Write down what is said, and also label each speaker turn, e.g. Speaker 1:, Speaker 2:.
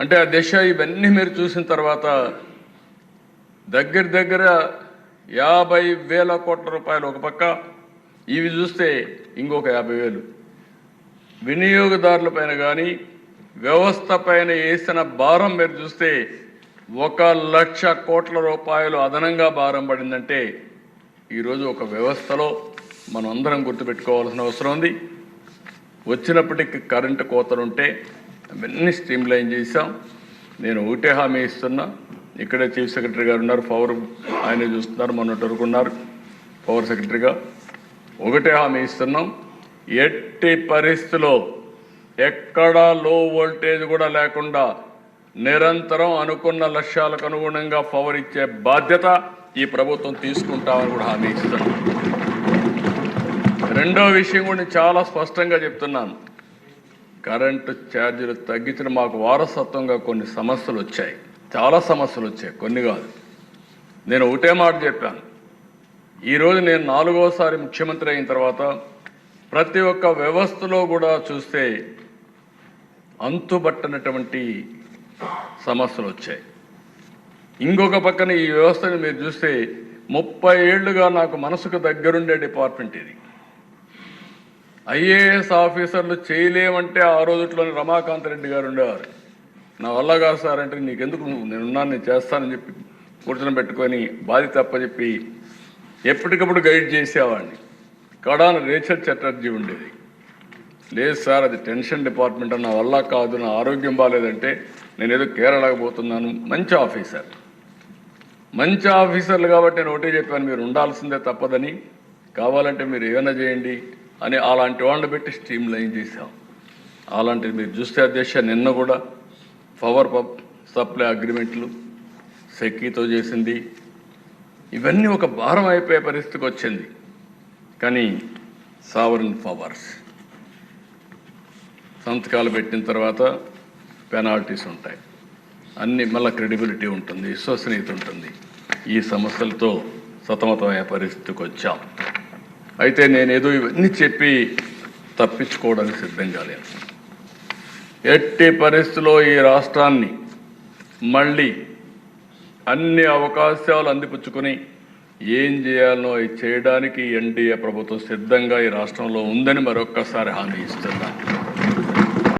Speaker 1: అంటే ఆ దిశ ఇవన్నీ మీరు చూసిన తర్వాత దగ్గర దగ్గర యాభై వేల కోట్ల రూపాయలు ఒక పక్క ఇవి చూస్తే ఇంకొక యాభై వేలు. వినియోగదారుల పైన కానీ వ్యవస్థ పైన వేసిన భారం మీరు చూస్తే ఒక లక్ష కోట్ల రూపాయలు అదనంగా భారం పడిందంటే ఈరోజు ఒక వ్యవస్థలో మనం అందరం గుర్తుపెట్టుకోవాల్సిన అవసరం ఉంది. వచ్చినప్పటికీ కరెంటు కోతలుంటే అవన్నీ స్ట్రీమ్ లైన్ చేశాం. నేను ఒకటే హామీ ఇస్తున్నా. ఇక్కడే చీఫ్ సెక్రటరీ గారు ఉన్నారు. పవర్ ఆయన చూస్తున్నారు మొన్నటి వరకు ఉన్నారు. పవర్ సెక్రటరీగా ఒకటే హామీ ఇస్తున్నాం. ఎట్టి పరిస్థితిలో ఎక్కడా లో వోల్టేజ్ కూడా లేకుండా నిరంతరం అనుకున్న లక్ష్యాలకు అనుగుణంగా పవర్ ఇచ్చే బాధ్యత ఈ ప్రభుత్వం తీసుకుంటామని కూడా హామీ ఇస్తున్నాం. రెండో విషయం కూడా చాలా స్పష్టంగా చెప్తున్నాను. కరెంటు ఛార్జీలు తగ్గించిన మాకు వారసత్వంగా కొన్ని సమస్యలు వచ్చాయి. చాలా సమస్యలు వచ్చాయి. కొన్ని కాదు. నేను ఒకటే మాట చెప్పాను. ఈరోజు నేను నాలుగోసారి ముఖ్యమంత్రి అయిన తర్వాత ప్రతి ఒక్క వ్యవస్థలో కూడా చూస్తే అంతుబట్టనటువంటి సమస్యలు వచ్చాయి. ఇంకొక పక్కన ఈ వ్యవస్థను మీరు చూస్తే ముప్పై ఏళ్ళుగా నాకు మనసుకు దగ్గరుండే డిపార్ట్మెంట్ ఇది. ఐఏఎస్ ఆఫీసర్లు చేయలేమంటే ఆ రోజుట్లోని రమాకాంత్ రెడ్డి గారు ఉండేవారు. నా వల్ల కాదు సార్ అంటే నీకెందుకు నేనున్నాను నేను చేస్తానని చెప్పి కూర్చొని పెట్టుకొని బాధి తప్పచెప్పి ఎప్పటికప్పుడు గైడ్ చేసేవాడిని. కడాన రేచల్ చటర్జీ ఉండేది. లేదు సార్ అది టెన్షన్ డిపార్ట్మెంట్ నా వల్ల కాదు నా ఆరోగ్యం బాగాలేదంటే నేను ఏదో కేరళకు పోతున్నాను. మంచి ఆఫీసర్. మంచి ఆఫీసర్లు కాబట్టి నేను ఒకటే చెప్పాను మీరు ఉండాల్సిందే తప్పదని. కావాలంటే మీరు ఏమైనా చేయండి. అని అలాంటి వాళ్ళని పెట్టి స్ట్రీమ్ లైన్ చేశాం. అలాంటిది మీరు చూస్తే అధ్యక్ష నిన్న కూడా పవర్ పప్ సప్లై అగ్రిమెంట్లు సెక్కీతో చేసింది. ఇవన్నీ ఒక భారం అయిపోయే పరిస్థితికి వచ్చింది. కానీ సావరన్ పవర్స్ సంతకాలు పెట్టిన తర్వాత పెనాల్టీస్ ఉంటాయి. అన్ని మళ్ళీ క్రెడిబిలిటీ ఉంటుంది విశ్వసనీయత ఉంటుంది. ఈ సమస్యలతో సతమతమయ్యే పరిస్థితికి వచ్చాం. అయితే నేనేదో ఇవన్నీ చెప్పి తప్పించుకోవడానికి సిద్ధంగా లేను ఎట్టి పరిస్థితిలో ఈ రాష్ట్రాన్ని మళ్ళీ అన్ని అవకాశాలు అందిపుచ్చుకొని ఏం చేయాలనో చేయడానికి ఎన్డీఏ ప్రభుత్వం సిద్ధంగా ఈ రాష్ట్రంలో ఉందని మరొక్కసారి హామీ ఇస్తున్నాను